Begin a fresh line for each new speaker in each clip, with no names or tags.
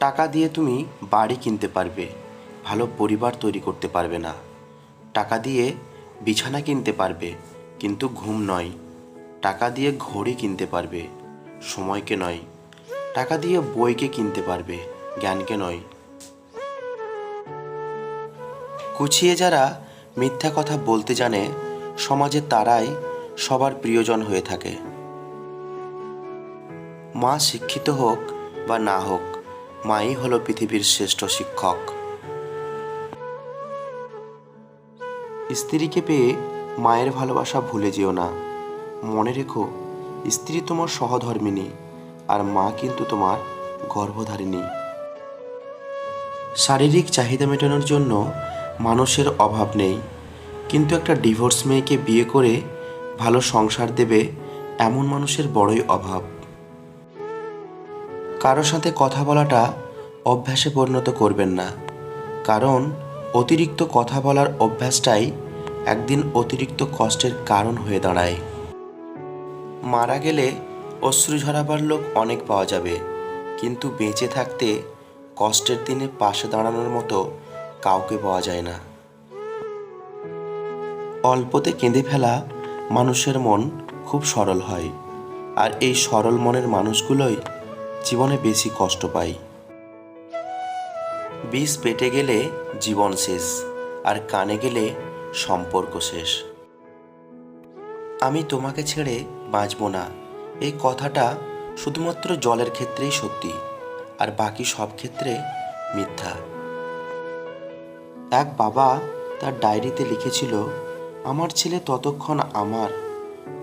টাকা দিয়ে তুমি বাড়ি কিনতে পারবে, ভালো পরিবার তৈরি করতে পারবে না। টাকা দিয়ে বিছানা কিনতে পারবে, কিন্তু ঘুম নয়। টাকা দিয়ে ঘড়ি কিনতে পারবে, সময়কে নয়। টাকা দিয়ে বইকে কিনতে পারবে, জ্ঞানকে নয়। কুচিয়ে যারা মিথ্যা কথা বলতে জানে, সমাজে তারাই সবার প্রিয়জন হয়ে থাকে। মা শিক্ষিত হোক বা না হোক মাই হল পৃথিবীর শ্রেষ্ঠ শিক্ষক। স্ত্রীকে পেয়ে মায়ের ভালোবাসা ভুলে যেও না। মনে রেখো, স্ত্রী তোমার সহধর্মিনী আর মা কিন্তু তোমার গর্ভধারিণী। শারীরিক চাহিদা মেটানোর জন্য মানুষের অভাব নেই, কিন্তু একটা ডিভোর্স মেয়েকে বিয়ে করে ভালো সংসার দেবে এমন মানুষের বড়ই অভাব। কারও সাথে কথা বলাটা অভ্যাসে পরিণত করবেন না। কারণ অতিরিক্ত কথা বলার অভ্যাসটাই একদিন অতিরিক্ত কষ্টের কারণ হয়ে দাঁড়ায়। মারা গেলে অশ্রু ঝরাবার লোক অনেক পাওয়া যাবে, কিন্তু বেঁচে থাকতে কষ্টের দিনে পাশে দাঁড়ানোর মতো কাউকে পাওয়া যায় না। অল্পতে কেঁদে ফেলা মানুষের মন খুব সরল হয়, আর এই সরল মনের মানুষগুলোই জীবনে বেশি কষ্ট পাই। বিষ পেটে গেলে জীবন শেষ, আর কানে গেলে সম্পর্ক শেষ। আমি তোমাকে ছেড়ে বাঁচব না। এই কথাটা শুধুমাত্র জলের ক্ষেত্রেই সত্যি, আর বাকি সব ক্ষেত্রে মিথ্যা। এক বাবা তার ডায়েরিতে লিখেছিল, আমার ছেলে ততক্ষণ আমার,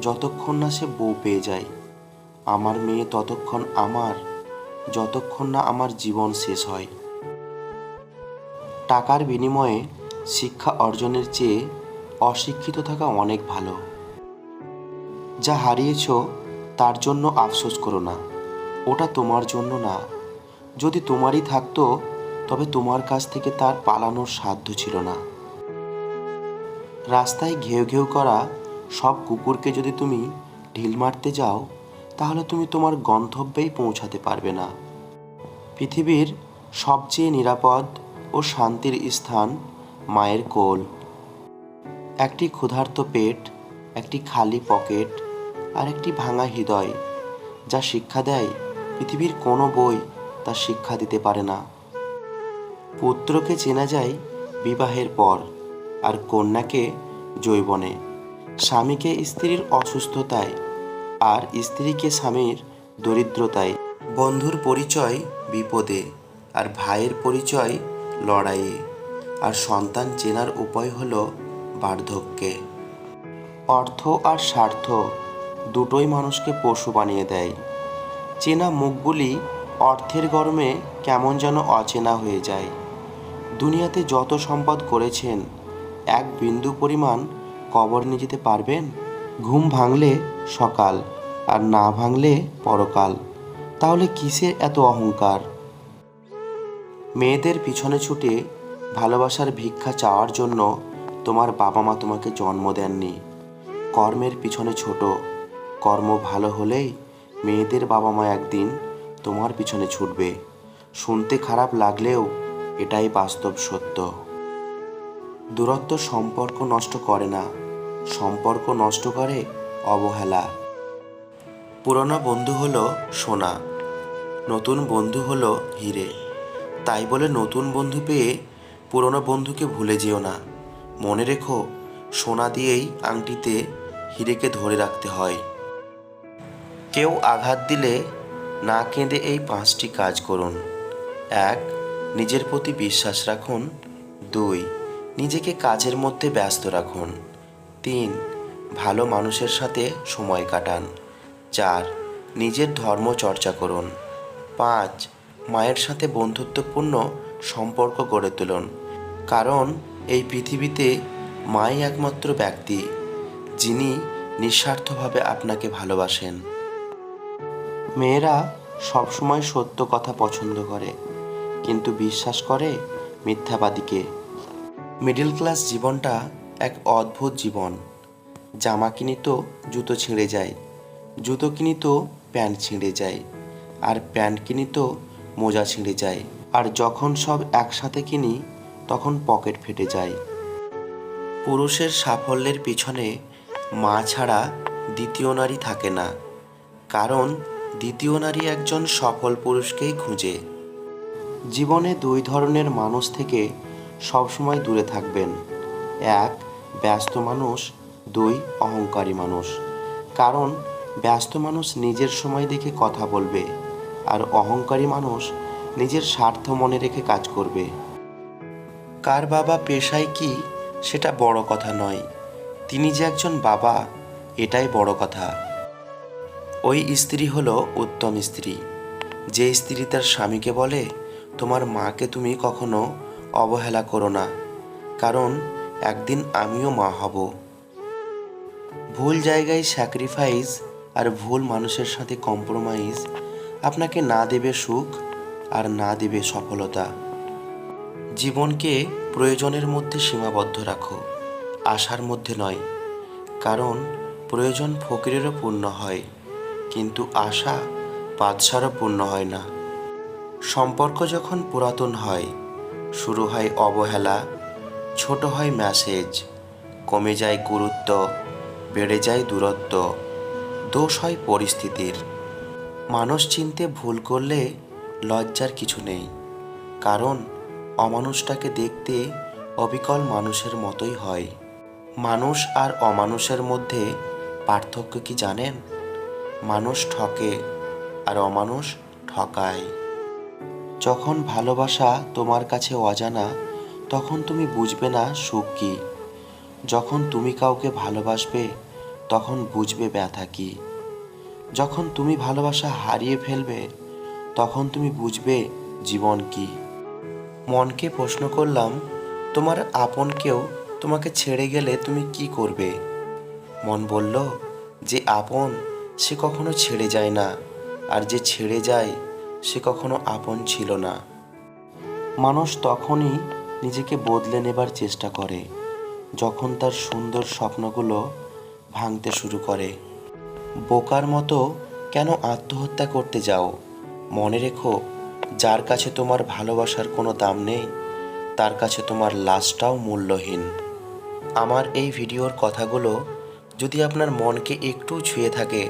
যতক্ষণ না সে বউ পেয়ে যায়। আমার মেয়ে ততক্ষণ আমার, যতক্ষণ না আমার জীবন শেষ হয়। টাকার বিনিময়ে শিক্ষা অর্জনের চেয়ে অশিক্ষিত থাকা অনেক ভালো। যা হারিয়েছ তার জন্য আফসোস করো না। ওটা তোমার জন্য না। যদি তোমারই থাকতো, তবে তোমার কাছ থেকে তার পালানোর সাধ্য ছিল না। রাস্তায় ঘেউ ঘেউ করা সব কুকুরকে যদি তুমি ঢিল মারতে যাও তাহলে তুমি তোমার গন্তব্যেই পৌঁছাতে পারবে না। পৃথিবীর সবচেয়ে নিরাপদ ও শান্তির স্থান মায়ের কোল। একটি ক্ষুধার্ত পেট, একটি খালি পকেট আর একটি ভাঙা হৃদয় যা শিক্ষা দেয় পৃথিবীর কোনো বই তা শিক্ষা দিতে পারে না। পুত্রকে চেনা যায় বিবাহের পর আর কন্যাকে যৌবনে। স্বামীকে স্ত্রীর অসুস্থতায় আর স্ত্রীকে স্বামীর দরিদ্রতায়। বন্ধুর পরিচয় বিপদে, আর ভাইয়ের পরিচয় লড়াইয়ে। আর সন্তান চেনার উপায় হল বার্ধক্যে। অর্থ আর স্বার্থ দুটোই মানুষকে পশু বানিয়ে দেয়। চেনা মুখগুলি অর্থের গরমে কেমন যেন অচেনা হয়ে যায়। দুনিয়াতে যত সম্পদ করেছেন, এক বিন্দু পরিমাণ কবর নিয়ে যেতে পারবেন? ঘুম ভাঙলে সকাল আর না ভাঙলে পরকাল। তাহলে কিসের এত অহংকার? মেয়েদের পিছনে ছুটে ভালোবাসার ভিক্ষা চাওয়ার জন্য তোমার বাবা মা তোমাকে জন্ম দেননি। কর্মের পিছনে ছোট। কর্ম ভালো হলেই মেয়েদের বাবা মা একদিন তোমার পিছনে ছুটবে। শুনতে খারাপ লাগলেও এটাই বাস্তব সত্য। দূরত্ব সম্পর্ক নষ্ট করে না। সম্পর্ক নষ্ট করে অবহেলা। পুরনো বন্ধু হলো সোনা, নতুন বন্ধু হলো হিরে। তাই বলে নতুন বন্ধু পেয়ে পুরনো বন্ধুকে ভুলে যেও না। মনে রেখো, সোনা দিয়েই আংটিতে হিরেকে ধরে রাখতে হয়। কেউ আঘাত দিলে না কেঁদে এই পাঁচটি কাজ করুন। এক, নিজের প্রতি বিশ্বাস রাখুন। দুই, নিজেকে কাজের মধ্যে ব্যস্ত রাখুন। তিন ভালো মানুষের সাথে সময় কাটান। চার, নিজের ধর্ম চর্চা করুন। পাঁচ, মায়ের সাথে বন্ধুত্বপূর্ণ সম্পর্ক গড়ে তুলুন। কারণ এই পৃথিবীতে মাই একমাত্র ব্যক্তি, যিনি নিঃস্বার্থভাবে আপনাকে ভালোবাসেন। মেয়েরা সবসময় সত্য কথা পছন্দ করে, কিন্তু বিশ্বাস করে মিথ্যাবাদীকে। মিডল ক্লাস জীবনটা এক অদ্ভুত জীবন। জামা কিনি তো জুতো ছিঁড়ে যায়, জুতো কিনি তো প্যান্ট ছিঁড়ে যায়, আর প্যান্ট কিনি তো মোজা ছিঁড়ে যায়। আর যখন সব একসাথে কিনি, তখন পকেট ফেটে যায়। পুরুষের সাফল্যের পিছনে মা ছাড়া দ্বিতীয় নারী থাকে না, কারণ দ্বিতীয় নারী একজন সফল পুরুষকেই খুঁজে। জীবনে দুই ধরনের মানুষ থেকে সবসময় দূরে থাকবেন। এক ব্যস্ত মানুষ দুই অহংকারী মানুষ। কারণ ব্যস্ত মানুষ নিজের সময় দেখে কথা বলবে আর অহংকারী মানুষ নিজের স্বার্থ মনে রেখে কাজ করবে। কার বাবা পেশায় কি সেটা বড় কথা নয়। তিনি যে একজন বাবা, এটাই বড় কথা। ওই স্ত্রী হলো উত্তম স্ত্রী। যে স্ত্রী তার স্বামীকে বলে, তোমার মাকে তুমি কখনো অবহেলা করো না। কারণ একদিন আমিও মা হব। ভুল জায়গায় স্যাক্রিফাইস আর ভুল মানুষের সাথে কম্প্রোমাইজ আপনাকে না দেবে সুখ আর না দেবে সফলতা। জীবনকে প্রয়োজনের মধ্যে সীমাবদ্ধ রাখো, আশার মধ্যে নয়। কারণ প্রয়োজন ফকিরেরও পূর্ণ হয়, কিন্তু আশা বাদশারও পূর্ণ হয় না। সম্পর্ক যখন পুরাতন হয়, শুরু হয় অবহেলা ছোট হয় মেসেজ কমে যায় গুরুত্ব, বেড়ে যায় দূরত্ব, দোষ হয় পরিস্থিতির। মানুষ চিনতে ভুল করলে লজ্জার কিছু নেই, কারণ অমানুষটাকে দেখতে অবিকল মানুষের মতোই হয়। মানুষ আর অমানুষের মধ্যে পার্থক্য কি জানেন? মানুষ ঠকে আর অমানুষ ঠকায়। যখন ভালোবাসা তোমার কাছে অজানা তখন তুমি বুঝবে না সুখ কি। যখন তুমি কাউকে ভালোবাসবে, তখন বুঝবে ব্যথা কী। যখন তুমি ভালোবাসা হারিয়ে ফেলবে, তখন তুমি বুঝবে জীবন কি। মনকে প্রশ্ন করলাম, তোমার আপন কেউ তোমাকে ছেড়ে গেলে তুমি কি করবে? মন বলল, যে আপন, সে কখনো ছেড়ে যায় না, আর যে ছেড়ে যায়, সে কখনো আপন ছিল না। মানুষ তখনই নিজেকে বদলে নেবার চেষ্টা করে, যখন তার সুন্দর স্বপ্নগুলো ভাঙতে শুরু করে। বোকার মতো কেন আত্মহত্যা করতে যাও? মনে রেখো, যার কাছে তোমার ভালোবাসার কোনো দাম নেই, তার কাছে তোমার লাশটাও মূল্যহীন। আমার এই ভিডিওর কথাগুলো যদি আপনার মনকে একটু ছুঁয়ে থাকে,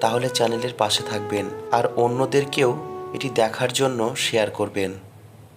তাহলে চ্যানেলের পাশে থাকবেন আর অন্যদেরকেও এটি দেখার জন্য শেয়ার করবেন।